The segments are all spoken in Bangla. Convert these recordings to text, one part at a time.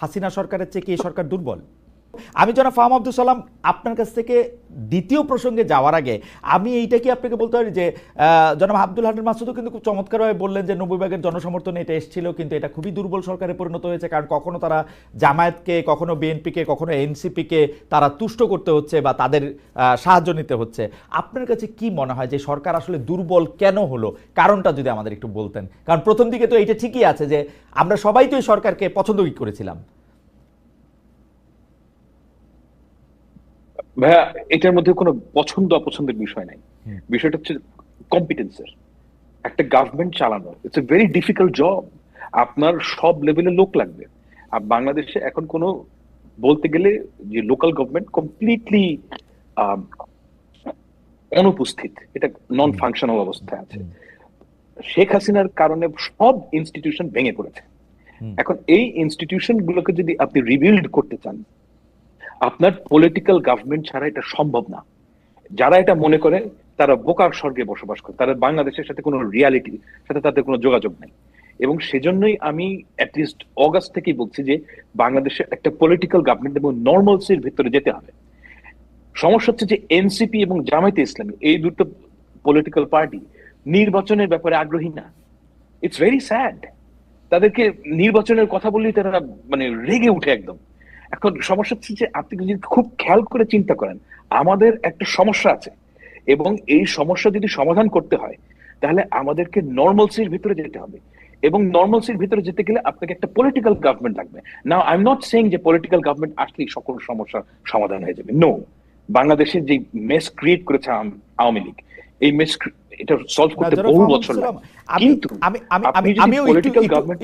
হাসিনা সরকারের চেয়ে কি এই সরকার দুর্বল? আমি জনাব ফাহাম আব্দুল সালাম, আপনার কাছ থেকে দ্বিতীয় প্রসঙ্গে যাওয়ার আগে, আমি এইটা কি আপনাকে বলতে পারি যে জনাব আব্দুল হান্নান মাসুদও কিন্তু খুব চমৎকারভাবে বললেন যে নব্বই ভাগের জনসমর্থনে এটা এসেছিল, কিন্তু এটা খুবই দুর্বল সরকারে পরিণত হয়েছে, কারণ কখনো তারা জামায়াতকে, কখনো বিএনপিকে, কখনো এনসিপিকে তারা তুষ্ট করতে হচ্ছে বা তাদের সাহায্য নিতে হচ্ছে। আপনার কাছে কি মনে হয় যে সরকার আসলে দুর্বল কেন হলো? কারণটা যদি আমাদের একটু বলতেন। কারণ প্রথম দিকে তো এটা ঠিকই আছে যে, আমরা সবাই তো এই সরকারকে পছন্দ করেছিলাম। ভাইয়া এটার মধ্যে কোনো পছন্দ অপছন্দের বিষয় নাই। বিষয়টা হচ্ছে কম্পিটেন্সের একটা গভর্নমেন্ট চালানো it's a very difficult job আপনার সব লেভেলের লোক লাগবে। আর বাংলাদেশে এখন কোনো বলতে গেলে যে লোকাল গভর্নমেন্ট কমপ্লিটলি অনুপস্থিত। এটা নন ফাংশনাল অবস্থায় আছে শেখ হাসিনার কারণে সব ইনস্টিটিউশন ভেঙে পড়েছে। এখন এই ইনস্টিটিউশন গুলোকে যদি আপনি রিবিল্ড করতে চান আপনার পলিটিক্যাল গভর্নমেন্ট ছাড়া এটা সম্ভব না। যারা এটা মনে করে, তারা বোকার স্বর্গে বসবাস করে। তারা বাংলাদেশের সাথে কোনো রিয়ালিটি সাথে তাদের কোনো যোগাযোগ নাই। এবং সেজন্যই আমি অ্যাটলিস্ট অগাস্ট থেকেই বলছি যে, বাংলাদেশে একটা পলিটিক্যাল গভর্নমেন্ট এবং নর্মালসির ভিতরে যেতে হবে। সমস্যা হচ্ছে যে এনসিপি এবং জামায়াতে ইসলামী, এই দুটো পলিটিক্যাল পার্টি নির্বাচনের ব্যাপারে আগ্রহী না। ইটস ভেরি স্যাড তাদেরকে নির্বাচনের কথা বললেই তারা মানে রেগে উঠে একদম। এখন সমস্যা হচ্ছে যে আপনি যদি খুব খেয়াল করে চিন্তা করেন, আমাদের একটা সমস্যা আছে এবং এই সমস্যা যদি সমাধান করতে হয়, তাহলে আমাদেরকে নর্মালসির ভিতরে যেতে হবে এবং নর্মালসির ভিতরে যেতে গেলে আপনাকে একটা পলিটিক্যাল গভর্নমেন্ট লাগবে। না আই এম নট সেইং যে পলিটিক্যাল গভর্নমেন্ট আসলেই সকল সমস্যার সমাধান হয়ে যাবে। নো বাংলাদেশের যে মেস ক্রিয়েট করেছে আওয়ামী লীগ এই মেস এটা সলভ করতে বহু বছর কিন্তু আমি আমি আমি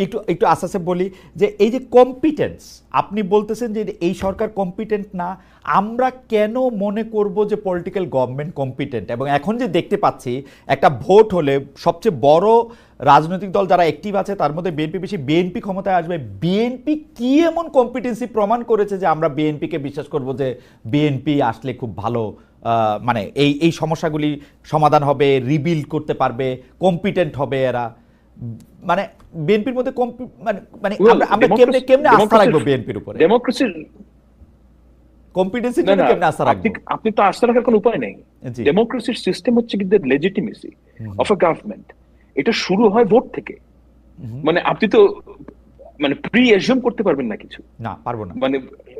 একটু একটু- আস্তে বলি যে এই যে কম্পিটেন্স আপনি বলতেছেন যে এই সরকার কম্পিটেন্ট না আমরা কেন মনে করব যে পলিটিক্যাল গভর্নমেন্ট কম্পিটেন্ট এবং এখন যে দেখতে পাচ্ছি একটা ভোট হলে সবচেয়ে বড় রাজনৈতিক দল যারা অ্যাক্টিভ আছে তার মধ্যে বিএনপি বেশি। বিএনপি ক্ষমতায় আসবে। বিএনপি কি এমন কম্পিটেন্সি প্রমাণ করেছে যে আমরা বিএনপিকে বিশ্বাস করব যে বিএনপি আসলে খুব ভালো মানে এই এই সমস্যাগুলি সমাধান হবে রিবিল্ড করতে পারবে কম্পিটেন্ট হবে এরা। মানে বিএনপির মধ্যে মানে মানে আমরা কেমনে কেমনে আস্থা রাখব বিএনপির উপরে? ডেমোক্রেসির কম্পিটেন্সির না জন্য কেমনে আস্থা রাখব? আপনি তো আস্থা রাখার কোনো উপায় নেই। ডেমোক্রেসির সিস্টেম হচ্ছে কিন্তু লেজিটিমেসি অফ আ গভর্নমেন্ট এটা শুরু হয় ভোট থেকে। মানে আপনি তো মানে প্রি এজিউম করতে পারবেন না কিছু। না পারব না। মানে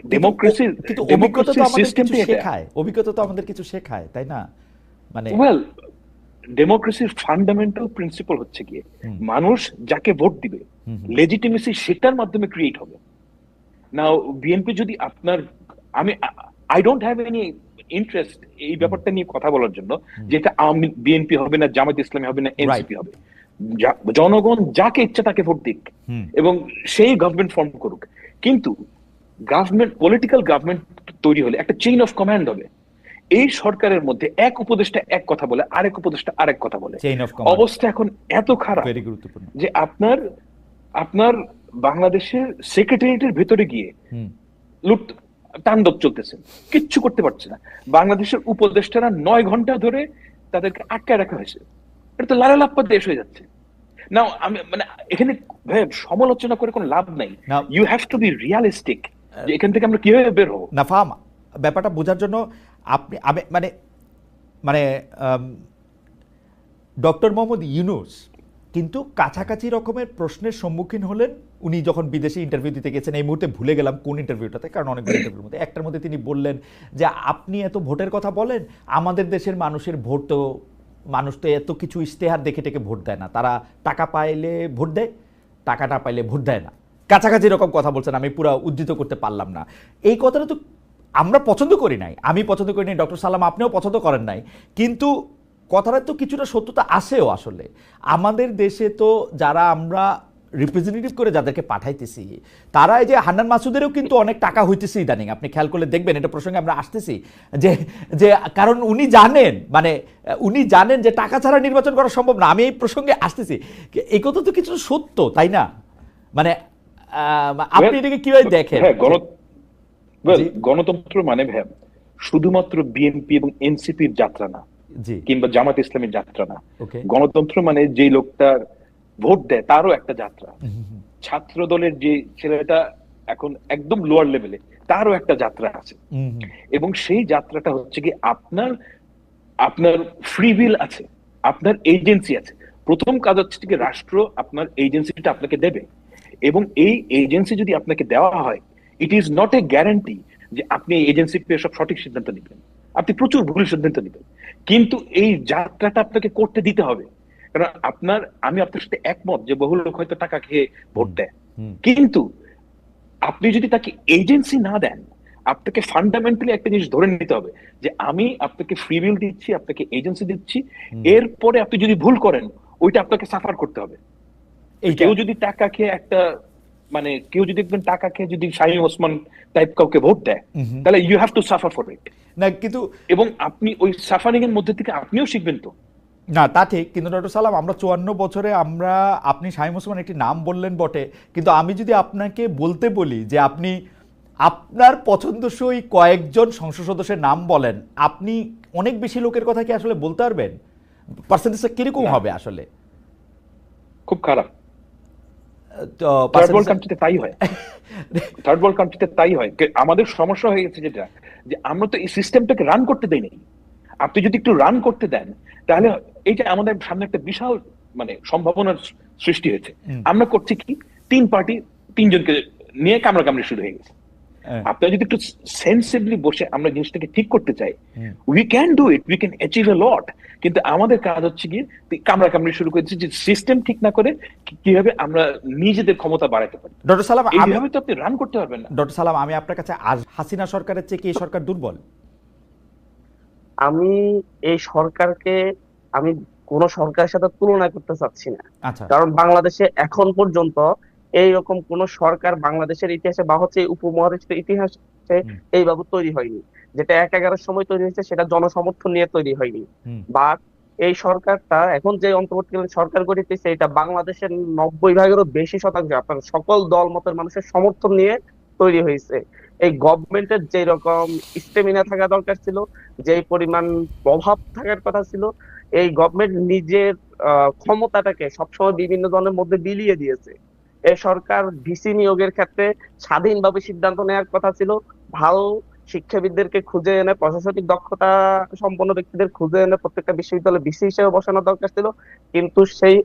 ডেমোক্রেসির কিন্তু অভিজ্ঞতা তো আমাদের কিছু শেখায়। অভিজ্ঞতা তো আমাদের কিছু শেখায় তাই না? মানে ওয়েল ডেমোক্রেসির ফান্ডামেন্টাল প্রিন্সিপাল হচ্ছে হুম। মানুষ যাকে ভোট দিবে। লেজিটিমেসি সেটার মাধ্যমে ক্রিয়েট হবে। নাও বিএনপি যদি আপনার আমি I don't have any interest এই ব্যাপারটা নিয়ে কথা বলার জন্য যেটা আমি বিএনপি হবে না জামাত ইসলামী হবে না এনসিপি হবে। জনগণ যাকে ইচ্ছা তাকে ভোট দিক। এবং সেই গভর্নমেন্ট ফর্ম করুক। কিন্তু গভর্নমেন্ট পলিটিক্যাল গভর্নমেন্ট তৈরি হলে একটা চেইন অফ কমান্ড হবে। এই সরকারের মধ্যে এক উপদেষ্টা এক কথা বলে আরেক উপদেষ্টা আরেক কথা বলে। অবস্থা এখন এত খারাপ যে আপনার আপনার বাংলাদেশের সেক্রেটারিয়েটের ভেতরে গিয়ে লুট তাণ্ডব চলতেছে। কিচ্ছু করতে পারছে না। বাংলাদেশের উপদেষ্টারা নয় ঘণ্টা ধরে তাদেরকে আটকায় রাখা হয়েছে। এটা তো লালালাপ্পা দেশ হয়ে যাচ্ছে। না আমি মানে এখানে সমালোচনা করে কোনো লাভ নাই। You have to be realistic এখান থেকে আমরা কীভাবে বের হব? না, ফাহাম, ব্যাপারটা বোঝার জন্য আপনি, আমি মানে মানে ডক্টর মোহাম্মদ ইউনুস কিন্তু কাছাকাছি রকমের প্রশ্নের সম্মুখীন হলেন। উনি যখন বিদেশে ইন্টারভিউ দিতে গেছেন, এই মুহূর্তে ভুলে গেলাম কোন ইন্টারভিউটাতে কারণ অনেকগুলো ইন্টারভিউর মধ্যে। একটার মধ্যে তিনি বললেন যে, আপনি এত ভোটের কথা বলেন, আমাদের দেশের মানুষের ভোট তো, মানুষ তো এত কিছু ইশতেহার দেখে টেকে ভোট দেয় না। তারা টাকা পাইলে ভোট দেয়, টাকা না পাইলে ভোট দেয় না। কাছাকাছি এরকম কথা বলছেন, আমি পুরো উদ্ধৃত করতে পারলাম না। এই কথাটা তো আমরা পছন্দ করি নাই, আমি পছন্দ করি নাই, ডক্টর সালাম আপনিও পছন্দ করেন নাই, কিন্তু কথাটা তো কিছুটা সত্যতা আসেও আসলে। আমাদের দেশে তো যারা আমরা রিপ্রেজেন্টেটিভ করে যাদেরকে পাঠাইতেছি, তারা এই যে হান্নান মাসুদেরও কিন্তু অনেক টাকা হইতেছে ইদানিং। আপনি খেয়াল করলে দেখবেন, এটা প্রসঙ্গে আমরা আসতেছি যে যে কারণ উনি জানেন মানে উনি জানেন যে টাকা ছাড়া নির্বাচন করা সম্ভব না, আমি এই প্রসঙ্গে আসতেছি। এই কথা তো কিছু সত্য, তাই না? মানে আপনি এটাকে কীভাবে দেখেন? হ্যাঁ। গণতন্ত্র মানে ভ্যাব শুধুমাত্র বিএনপি এবং এনসিপির যাত্রা না কিংবা জামাত ইসলামের যাত্রা না। গণতন্ত্র মানে যে লোকটা ভোট দেয় তারও একটা যাত্রা। ছাত্র দলের যে ছেলেটা এখন একদম লোয়ার লেভেলে তারও একটা যাত্রা আছে। এবং সেই যাত্রাটা হচ্ছে কি আপনার আপনার ফ্রি উইল আছে আপনার এজেন্সি আছে। প্রথম কাজ হচ্ছে কি রাষ্ট্র আপনার এজেন্সিটা আপনাকে দেবে। এবং এই এজেন্সি যদি আপনাকে দেওয়া হয় it is not a guarantee যে আপনি এই এজেন্সি পেয়ে সব সঠিক সিদ্ধান্ত নেবেন। আপনি প্রচুর ভুল সিদ্ধান্ত নেবেন। কিন্তু এই যাত্রাটা আপনাকে করতে দিতে হবে। কারণ আপনার আমি আপনার সাথে একমত যে বহু লোক হয়তো টাকা খেয়ে ভোট দেয়। কিন্তু আপনি যদি তাকে এজেন্সি না দেন আপনাকে ফান্ডামেন্টালি একটা জিনিস ধরে নিতে হবে যে আমি আপনাকে ফ্রি উইল দিচ্ছি আপনাকে এজেন্সি দিচ্ছি। এরপরে আপনি যদি ভুল করেন ওইটা আপনাকে সাফার করতে হবে। কেউ যদি টাকা খেয়ে একটা মানে কেউ যদি একদম টাকা খেয়ে যদি শাহিন ওসমান টাইপ কাউকে ভোট দেয়। তাহলে you have to suffer for it না কিন্তু এবং আপনি ওই সাফারিং এর মধ্যে থেকে আপনিও শিখবেন তো। না তা ঠিক। কিন্তু ডক্টর সালাম আমরা চুয়ান্ন বছরে আমরা আপনি শাহিম ওসমান একটি নাম বললেন বটে কিন্তু আমি যদি আপনাকে বলতে বলি যে আপনি আপনার পছন্দসই কয়েকজন সংসদ সদস্যের নাম বলেন আপনি অনেক বেশি লোকের কথা কি আসলে বলতে পারবেন? পার্সেন্টেজটা কীরকম হবে আসলে? খুব খারাপ। তো থার্ড ওয়ার্ল্ড কান্ট্রিতে তাই হয়। থার্ড ওয়ার্ল্ড কান্ট্রিতে তাই হয়। আমাদের সমস্যা হয়ে গেছে যেটা যে আমরা তো এই সিস্টেমটাকে রান করতে দেই নাই আপনি যদি একটু রান করতে দেন তাহলে এইটা আমাদের সামনে একটা বিশাল মানে সম্ভাবনার সৃষ্টি হয়েছে। আমরা করছি কি তিন পার্টি তিনজনকে নিয়ে কামড়া কামড়ি শুরু হয়ে গেছে। আপনারা যদি একটু সেন্সিভলি বসে আমরা জিনিসটাকে ঠিক করতে চাই we can do it we can achieve a lot কিন্তু আমাদের কাজ হচ্ছে কি কামড়া কামড়ি শুরু করেছি যে সিস্টেম ঠিক না করে কীভাবে আমরা নিজেদের ক্ষমতা বাড়াতে পারি। ডক্টর সালাম এইভাবে তো আপনি রান করতে পারবেন না। ডক্টর সালাম আমি আপনার কাছে আজ হাসিনা সরকারের চেয়ে কি এই সরকার দুর্বল? আমি এই সরকারকে আমি কোন সরকারের সাথে তুলনা করতে চাচ্ছি না। আচ্ছা। কারণ বাংলাদেশে এখন পর্যন্ত এইরকম কোন সরকার বাংলাদেশের ইতিহাসে বা হচ্ছে উপমহাদেশের ইতিহাসে হুম। এইভাবে তৈরি হয়নি। যেটা এক এগারোর সময় তৈরি হয়েছে সেটা জনসমর্থন নিয়ে তৈরি হয়নি। বা এই সরকারটা এখন যে অন্তর্বর্তীকালীন সরকার গঠিতেছে এটা বাংলাদেশের নব্বই ভাগেরও বেশি শতাংশ আপনার সকল দল মতের মানুষের সমর্থন নিয়ে তৈরি হয়েছে। এই গভর্নমেন্টের যে রকম স্টেমিনা থাকা দরকার ছিল যেই পরিমাণ প্রভাব থাকার কথা ছিল এই গভর্নমেন্ট নিজের আহ, ক্ষমতাটাকে সবসময় বিভিন্ন জনের মধ্যে বিলিয়ে দিয়েছে। এই সরকার ভিসি নিয়োগের ক্ষেত্রে স্বাধীনভাবে সিদ্ধান্ত নেওয়ার কথা ছিল। ভালো শিক্ষাবিদদেরকে খুঁজে এনে প্রশাসনিক দক্ষতা সম্পন্ন ব্যক্তিদের খুঁজে এনে প্রত্যেকটা বিশ্ববিদ্যালয়ে ভিসি হিসেবে বসানো দরকার ছিল। কিন্তু সেই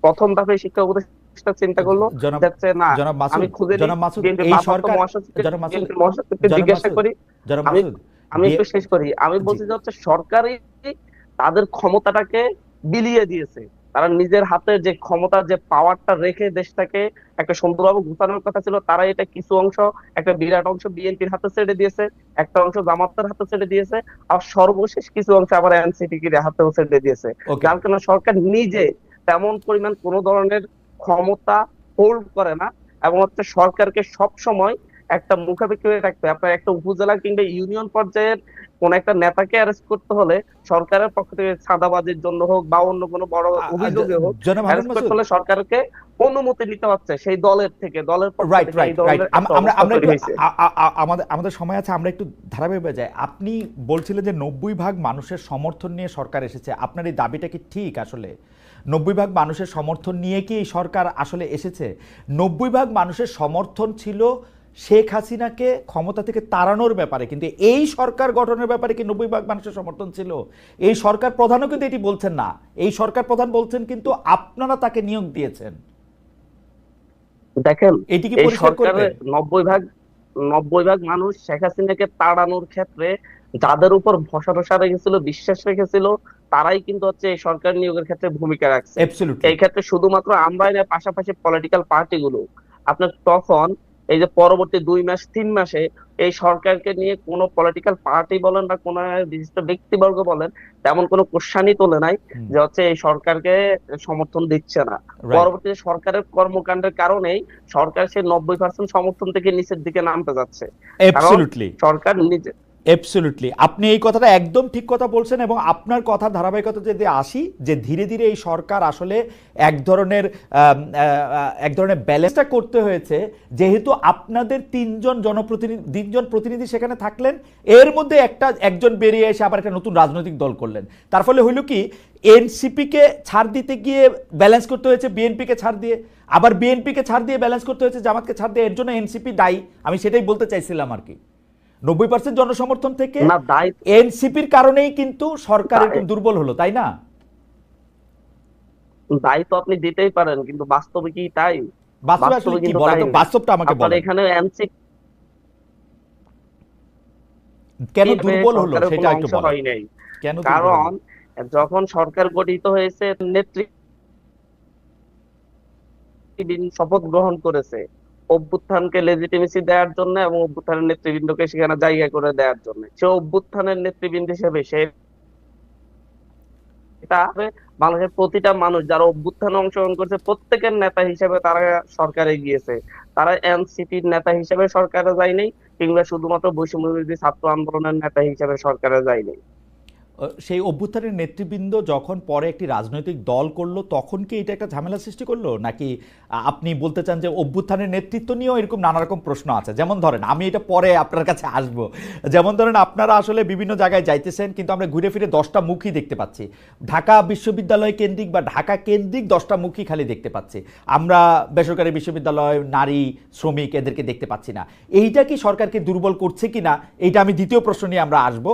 প্রথম ধাপে শিক্ষা উপদেষ্টা চিন্তা করল যাচ্ছে না আমি খুঁজে এই সরকার মহাসচিবকে জিজ্ঞাসা করি। আমি- আমি একটু শেষ করি। আমি। বলছি যে হচ্ছে সরকারই তাদের ক্ষমতাটাকে বিলিয়ে দিয়েছে। তারা নিজের হাতে যে ক্ষমতা যে পাওয়ারটা রেখে দেশটাকে একটা সুন্দরভাবে গুছানোর কথা ছিল তারা এটা কিছু অংশ একটা বিরাট অংশ বিএনপির হাতে ছেড়ে দিয়েছে একটা অংশ জামাতের হাতে ছেড়ে দিয়েছে আর সর্বশেষ কিছু অংশ আবার এনসিপি হাতেও ছেড়ে দিয়েছে। যার কারণে সরকার নিজে তেমন পরিমাণ কোনো ধরনের ক্ষমতা হোল্ড করে না এবং হচ্ছে সরকারকে সব সময় একটা মুখাপেক্ষি হয়ে হয়। আপনার একটা উপজেলা কিংবা ইউনিয়ন পর্যায়ের কোন একটা নেতাকে অ্যারেস্ট করতে হলে সরকারের পক্ষ থেকে চাঁদাবাজির জন্য হোক বা অন্য কোনো বড় অভিযোগে হোক অ্যারেস্ট করতে হলে সরকারকে অনুমতি নিতে হচ্ছে সেই দলের থেকে। দলের রাইট রাইট রাইট আমরা আমরা আমাদের আমাদের সময় আছে আমরা একটু ধারাবাহিক যাই। আপনি বলছিলেন যে নব্বই ভাগ মানুষের সমর্থন নিয়ে সরকার এসেছে। আপনার এই দাবিটা কি ঠিক আসলে? নব্বই ভাগ মানুষের সমর্থন নিয়ে কি এই সরকার আসলে এসেছে? নব্বই ভাগ মানুষের সমর্থন ছিল শেখ হাসিনাকে ক্ষমতা থেকে তাড়ানোর ব্যাপারে কিন্তু এই সরকার গঠনের ব্যাপারে কি নব্বই ভাগ মানুষের সমর্থন ছিল? এই সরকার প্রধানও কিন্তু এটি বলছেন না। এই সরকার প্রধান বলছেন কিন্তু আপনারা তাকে নিয়োগ দিয়েছেন। দেখেন এটি কি নব্বই ভাগ নব্বই ভাগ মানুষ শেখ হাসিনাকে তাড়ানোর ক্ষেত্রে যাদের উপর ভরসা টসা রেখেছিল বিশ্বাস রেখেছিল তারাই কিন্তু হচ্ছে এই সরকার নিয়োগের ক্ষেত্রে ভূমিকা রাখছে। এই ক্ষেত্রে শুধুমাত্র আমরাই না পাশাপাশি পলিটিক্যাল পার্টিগুলো আপনার তখন এই যে পরবর্তী দুই মাস তিন মাসে এই সরকারকে নিয়ে কোনো পলিটিক্যাল পার্টি বলেন বা কোনো বিশিষ্ট ব্যক্তিবর্গ বলেন তেমন কোনো কোশ্চানই তোলে নাই যে হচ্ছে এই সরকারকে সমর্থন দিচ্ছে না। পরবর্তী সরকারের কর্মকাণ্ডের কারণেই সরকার সেই নব্বই পার্সেন্ট সমর্থন থেকে নিচের দিকে নামতে যাচ্ছে। সরকার নিজে অ্যাবসলিউটলি আপনি এই কথাটা একদম ঠিক কথা বলছেন এবং আপনার কথা, ধারাবাহিকতা যদি আসি, যে ধীরে ধীরে এই সরকার আসলে এক ধরনের এক ধরনের ব্যালেন্সটা করতে হয়েছে, যেহেতু আপনাদের তিনজন জনপ্রতিনিধি, তিনজন প্রতিনিধি সেখানে থাকলেন, এর মধ্যে একটা, একজন বেরিয়ে এসে আবার একটা নতুন রাজনৈতিক দল করলেন। তার ফলে হইল কি এনসিপিকে ছাড় দিতে গিয়ে ব্যালেন্স করতে হয়েছে বিএনপিকে ছাড় দিয়ে, আবার বিএনপিকে ছাড় দিয়ে ব্যালেন্স করতে হয়েছে, জামাতকে ছাড় দিয়ে, এর জন্য এনসিপি দায়ী। আমি সেটাই বলতে চাইছিলাম আর কি। নব্বই পার্সেন্ট জনসমর্থন থেকে এনসিপির কারণেই কিন্তু সরকার এরকম দুর্বল হলো তাই না? দায় তো আপনি দিতেই পারেন কিন্তু বাস্তবে কি তাই? বাস্তবে বাস্তবে আসলে কি কিন্তু বলো তাই তো না। বাস্তবটা আমাকে আপনার এখানে এনসি কেন দুর্বল হলো? সেটা একটু অংশ বলো নাই কেন কারণ যখন সরকার গঠিত হয়েছে শপথ গ্রহণ করেছে। অভ্যুত্থানকে লেজিটিমেসি দেওয়ার জন্য এবং অভ্যুত্থানের নেতৃবৃন্দকে সেখানে জায়গা করে দেওয়ার জন্য। সে অভ্যুত্থানের নেতৃবৃন্দ হিসেবে সে এটা বাংলাদেশের প্রতিটা মানুষ যারা অভ্যুত্থানে অংশগ্রহণ করছে, প্রত্যেকের নেতা হিসেবে তারা সরকারে গিয়েছে। তারা এনসিপির নেতা হিসেবে সরকারে যায়নি কিংবা শুধুমাত্র বৈষম্যবিরোধী ছাত্র আন্দোলনের নেতা হিসেবে সরকারে যায়নি সেই অভ্যুত্থানের নেতৃবৃন্দ যখন পরে একটি রাজনৈতিক দল করল, তখন কি এটা একটা ঝামেলা সৃষ্টি করল? নাকি আপনি বলতে চান যে অভ্যুত্থানের নেতৃত্ব নিয়েও এরকম নানা রকম প্রশ্ন আছে? যেমন ধরেন, আমি এটা পরে আপনার কাছে আসব। যেমন ধরেন, আপনারা আসলে বিভিন্ন জায়গায় যাইতেছেন, কিন্তু আমরা ঘুরে ফিরে দশটা মুখই দেখতে পাচ্ছি। ঢাকা বিশ্ববিদ্যালয় কেন্দ্রিক বা ঢাকা কেন্দ্রিক দশটা মুখই খালি দেখতে পাচ্ছি। আমরা বেসরকারি বিশ্ববিদ্যালয়, নারী, শ্রমিক এদেরকে দেখতে পাচ্ছি না। এইটা কি সরকারকে দুর্বল করছে কি না এইটা আমি দ্বিতীয় প্রশ্ন নিয়ে আমরা আসব।